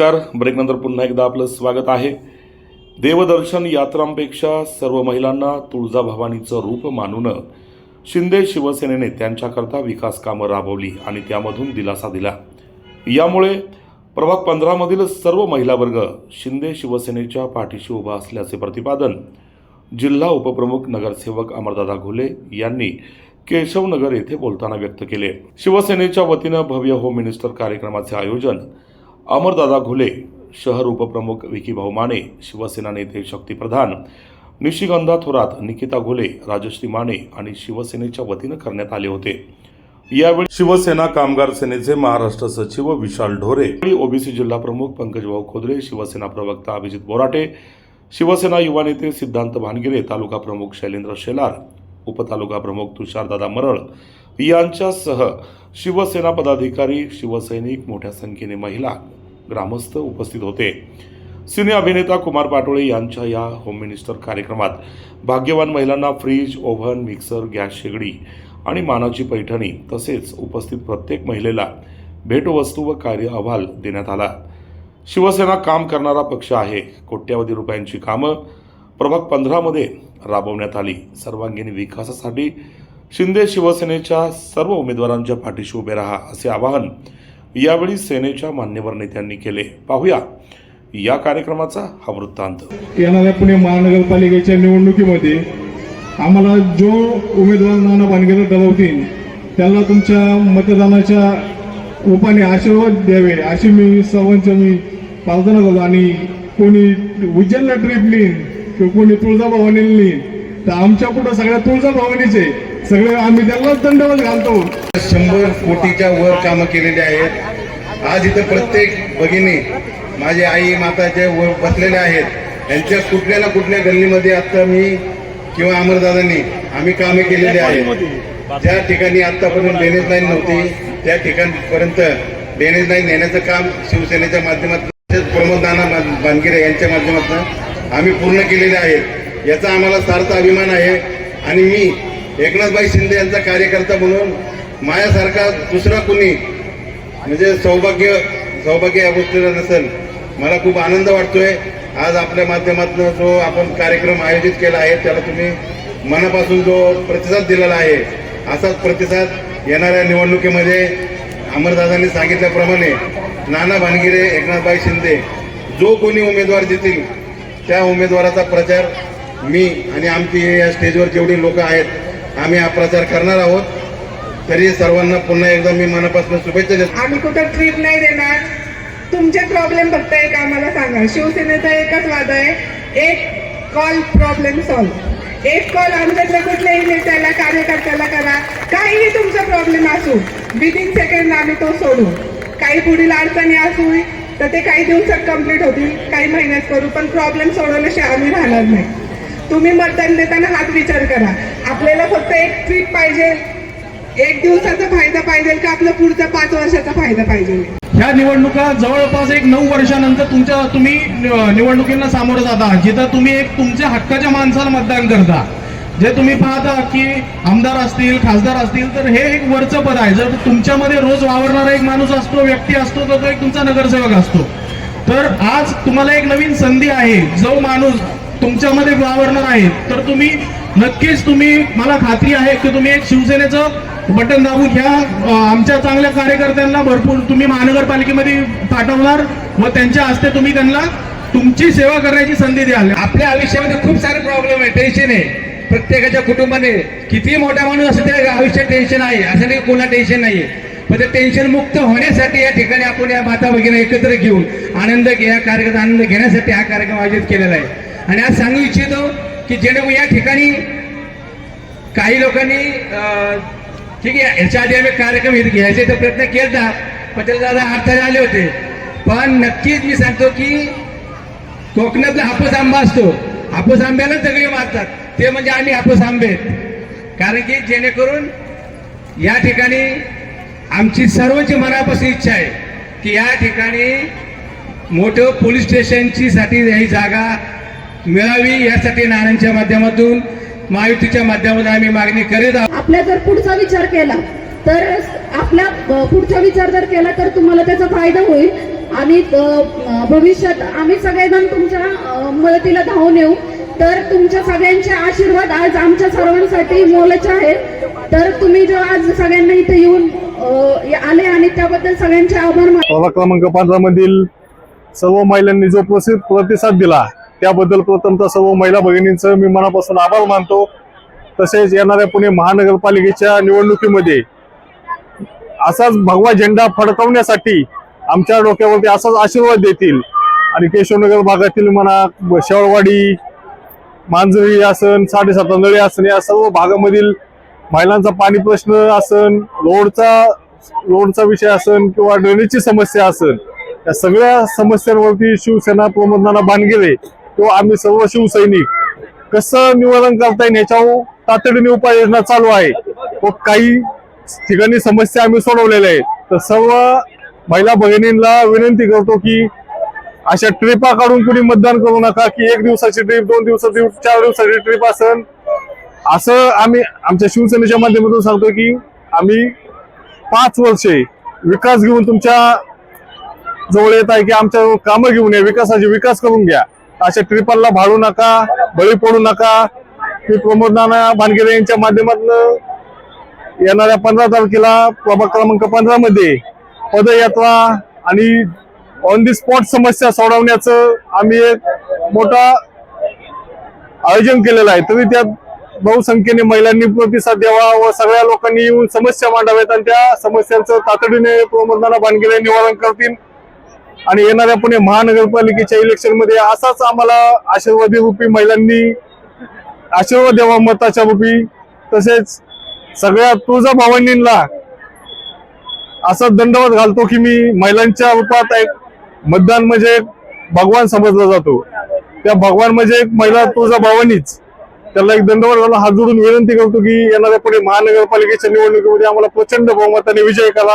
नमस्कार. ब्रेकनंतर पुन्हा एकदा आपलं स्वागत आहे. देवदर्शन यात्रांपेक्षा सर्व महिलांना तुळजाभवानीचं रूप मानून शिंदे शिवसेनेने त्यांच्याकरता विकास कामं राबवली आणि त्यामधून दिलासा दिला. यामुळे प्रभाग पंधरामधील सर्व महिला वर्ग शिंदे शिवसेनेच्या पाठीशी उभा असल्याचे प्रतिपादन जिल्हा उपप्रमुख नगरसेवक अमरदादा घुले यांनी केशवनगर येथे बोलताना व्यक्त केले. शिवसेनेच्या वतीनं भव्य होम मिनिस्टर कार्यक्रमाचे आयोजन अमरदादा घुले शहर उपप्रमुख विकीभाऊ माने शिवसेना नेते शक्तीप्रधान निशिगंधा थोरात निकिता घुले राजश्री माने आणि शिवसेनेच्या वतीनं करण्यात आले होते. यावेळी शिवसेना कामगार सेनेचे महाराष्ट्र सचिव विशाल ढोरे आणि ओबीसी जिल्हा प्रमुख पंकजभाऊ खोदरे शिवसेना प्रवक्ता अभिजित बोराटे शिवसेना युवा नेते सिद्धांत भानगिरे तालुका प्रमुख शैलेंद्र शेलार उपतालुका प्रमुख तुषारदादा मरळ यांच्यासह शिवसेना पदाधिकारी शिवसैनिक मोठ्या संख्येने महिला ग्रामस्थ उपस्थित होते. सिने अभिनेता कुमार पाटोळे यांच्या या होम मिनिस्टर कार्यक्रमात भाग्यवान महिलांना फ्रीज ओव्हन मिक्सर गॅस शेगडी आणि मानाची पैठणी तसेच उपस्थित प्रत्येक महिलेला भेटवस्तू व कार्य अहवाल देण्यात आला. शिवसेना काम करणारा पक्ष आहे. कोट्यावधी रुपयांची कामं प्रभाग पंधरामध्ये राबवण्यात आली. सर्वांगीण विकासासाठी शिंदे शिवसेनेच्या सर्व उमेदवारांच्या पाठीशी उभे राहा असे आवाहन यावेळी सेनेच्या मान्यवर नेत्यांनी केले. पाहूया या कार्यक्रमाचा हा वृत्तांत. येणाऱ्या पुणे महानगरपालिकेच्या निवडणुकीमध्ये आम्हाला जो उमेदवार नाना भानगेला दबावतील त्याला तुमच्या मतदानाच्या रूपाने आशीर्वाद द्यावे अशी मी सर्वांच्या मी प्रार्थना करतो. आणि कोणी उज्जैनला ट्रिप लिहीन किंवा कोणी तुळजाभवानी लिहीन तर आमच्या पुढं सगळ्या तुळजाभवानीचे सगळे आम्ही त्यांनाच दंडवत घालतो. शंभर कोटीच्या वर कामं केलेली आहेत. आज इथं प्रत्येक भगिनी माझे आई माता जे वर बसलेले आहेत यांच्या कुठल्या ना कुठल्या गल्लीमध्ये आता मी किंवा अमरदादांनी आम्ही कामे केलेली आहेत. ज्या ठिकाणी आतापर्यंत ड्रेनेज लाईन नव्हती त्या ठिकाणपर्यंत ड्रेनेज लाईन नेण्याचं काम शिवसेनेच्या माध्यमातून तसेच प्रमोद नाना बां- बांधगिरे यांच्या माध्यमातून आम्ही पूर्ण केलेले आहेत. याचा आम्हाला सार्थ अभिमान आहे. आणि मी एकनाथभाई शिंदे यांचा कार्यकर्ता म्हणून माझ्यासारखा दुसरा कुणी म्हणजे सौभाग्य सौभाग्य या गोष्टीला नसेल. मला खूप आनंद वाटतोय. आज आपल्या माध्यमातून जो आपण कार्यक्रम आयोजित केला आहे त्याला तुम्ही मनापासून जो प्रतिसाद दिलेला आहे असाच प्रतिसाद येणाऱ्या निवडणुकीमध्ये अमरदादांनी सांगितल्याप्रमाणे नाना भानगिरे एकनाथभाई शिंदे जो कोणी उमेदवार देतील त्या उमेदवाराचा प्रचार मी आणि आमची या स्टेजवर जेवढी लोक आहेत आम्ही हा प्रचार करणार आहोत. तरी सर्वांना पुन्हा एकदा मी मनापासून शुभेच्छा देतो. आम्ही कुठं ट्रिप नाही देणार. तुमचे प्रॉब्लेम फक्त एक आम्हाला सांगा. शिवसेनेचा एकच वाद आहे. एक कॉल प्रॉब्लेम सॉल्व एक कॉल आमच्यातल्या कुठल्याही नेत्याला कार्यकर्त्याला करा. काहीही तुमचा प्रॉब्लेम असू विदिन सेकंड आम्ही तो सोडू. काही पुढील अडचणी असू तर ते काही दिवसात कंप्लीट होतील काही महिन्यात करू पण प्रॉब्लेम सोडवल्याशिवाय आम्ही राहणार नाही. तुम्ही मतदान देताना हाच विचार करा. आपल्याला फक्त एक ट्रिप पाहिजे. एक दिवसाचा फायदा पाहिजे का आपला पुढचा पाच वर्षाचा फायदा पाहिजे? ह्या निवडणुका जवळपास एक नऊ वर्षानंतर तुमच्या तुम्ही निवडणुकींना सामोरं जाता. जिथं तुम्ही एक तुमच्या हक्काच्या माणसाला मतदान करता. जे तुम्ही पाहता की आमदार असतील खासदार असतील तर हे एक वरचं पद आहे. जर तुमच्यामध्ये रोज वावरणारा एक माणूस असतो व्यक्ती असतो तर तो एक तुमचा नगरसेवक असतो. तर आज तुम्हाला एक नवीन संधी आहे. जो माणूस तुमच्यामध्ये वावरणार आहे. तर तुम्ही नक्कीच तुम्ही मला खात्री आहे की तुम्ही एक शिवसेनेचं बटन दाबून ह्या आमच्या चांगल्या कार्यकर्त्यांना भरपूर तुम्ही महानगरपालिकेमध्ये पाठवणार व त्यांच्या हस्ते तुम्ही त्यांना तुमची सेवा करण्याची संधी द्याल. आपल्या आयुष्यामध्ये खूप सारे प्रॉब्लेम आहे टेन्शन आहे. प्रत्येकाच्या कुटुंबाने किती मोठा माणूस असं त्या आयुष्यात टेन्शन आहे असं नाही कोणा टेन्शन नाही पण ते टेन्शन मुक्त होण्यासाठी या ठिकाणी आपण या माता भगिनी एकत्र घेऊन आनंद घे- या कार्यक्रमाचा आनंद घेण्यासाठी हा कार्यक्रम आयोजित केलेला आहे. आणि आज सांगू इच्छितो की जेणेकरून या ठिकाणी काही लोकांनी अं, ठीक आहे याच्या आधी आम्ही कार्यक्रम हे घ्यायचे तर प्रयत्न केला पण त्याला दादा अडथळे आले होते. पण नक्कीच मी सांगतो की कोकणातला हापूस आंबा असतो. हापूस आंब्याला सगळे मारतात. ते म्हणजे आम्ही हापूस आंबे. कारण की जेणेकरून या ठिकाणी आमची सर्वांची मनापासून इच्छा आहे की या ठिकाणी मोठं पोलीस स्टेशनची साठी ही जागा मिळावी यासाठी नाण्यांच्या माध्यमातून महायुतीच्या माध्यमातून आम्ही मागणी करीत आहोत. आपल्या जर पुढचा विचार केला तर आपला पुढचा विचार जर केला तर तुम्हाला त्याचा फायदा होईल. आणि भविष्यात आम्ही सगळेजण तुमच्या मदतीला धावून येऊ. तर तुमच्या सगळ्यांचे आशीर्वाद आज आमच्या सर्वांसाठी मोलाचे आहेत. तर तुम्ही जो आज सगळ्यांना इथे येऊन आले आणि त्याबद्दल सगळ्यांचे आभार क्रमांक पंधरा मधील सर्व महिलांनी जो प्रसिद्ध प्रतिसाद दिला त्याबद्दल प्रथमतः सर्व महिला भगिनींचं मी मनापासून आभार मानतो. तसेच येणाऱ्या पुणे महानगरपालिकेच्या निवडणुकीमध्ये असाच भगवा झेंडा फडकवण्यासाठी आमच्या डोक्यावरती असाच आशीर्वाद देतील. आणि केशवनगर भागातील म्हणा शेवळवाडी मांजरी आसन साडेसात नळी आसन या सर्व भागामधील महिलांचा पाणी प्रश्न आसन रोडचा रोडचा विषय आसन किंवा ड्रेनेजची समस्या आसन या सगळ्या समस्यांवरती शिवसेना प्रमोदनाना बांधगिरे किंवा आम्ही सर्व शिवसैनिक. कसं निवारण करता येईल याच्यावर तातडीने उपाययोजना चालू आहे. व काही ठिकाणी समस्या आम्ही सोडवलेल्या आहेत. तर सर्व महिला भगिनींना विनंती करतो की अशा ट्रिपा काढून कुणी मतदान करू नका की एक दिवसाची ट्रिप दोन दिवसाची चार दिवसाची ट्रिप असन. असं आम्ही आमच्या शिवसेनेच्या माध्यमातून सांगतो की आम्ही पाच वर्षे विकास घेऊन तुमच्या जवळ येत आहे की आमच्या कामं घेऊन या विकासाचे विकास करून घ्या. अशा ट्रिपलला भाडू नका बळी पडू नका. मी प्रमोद नाना भानगिरे यांच्या माध्यमातून येणाऱ्या पंधरा तारखेला प्रभाग क्रमांक पंधरा मध्ये पदयात्रा आणि ऑन दी स्पॉट समस्या सोडवण्याचं आम्ही एक मोठा आयोजन केलेलं आहे. तरी त्यात बहुसंख्येने महिलांनी प्रतिसाद द्यावा व सगळ्या लोकांनी येऊन समस्या मांडाव्यात आणि त्या समस्यांचं तातडीने प्रमोदनाना भानगिरे निवारण करतील. आणि येणाऱ्या पुणे महानगरपालिकेच्या इलेक्शनमध्ये असाच आम्हाला आशीर्वादी रूपी महिलांनी आशीर्वाद द्यावा मताच्या रूपी. तसेच सगळ्या तुळजा भावंडींना असा दंडवत घालतो की मी महिलांच्या रूपात एक मतदान म्हणजे एक भगवान समजला जातो. त्या भगवान म्हणजे एक महिला तुळजा भावानीच. त्याला एक दंडवत घालून हात जोडून विनंती करतो की येणाऱ्या पुढे महानगरपालिकेच्या निवडणुकीमध्ये आम्हाला प्रचंड बहुमताने विजय करा.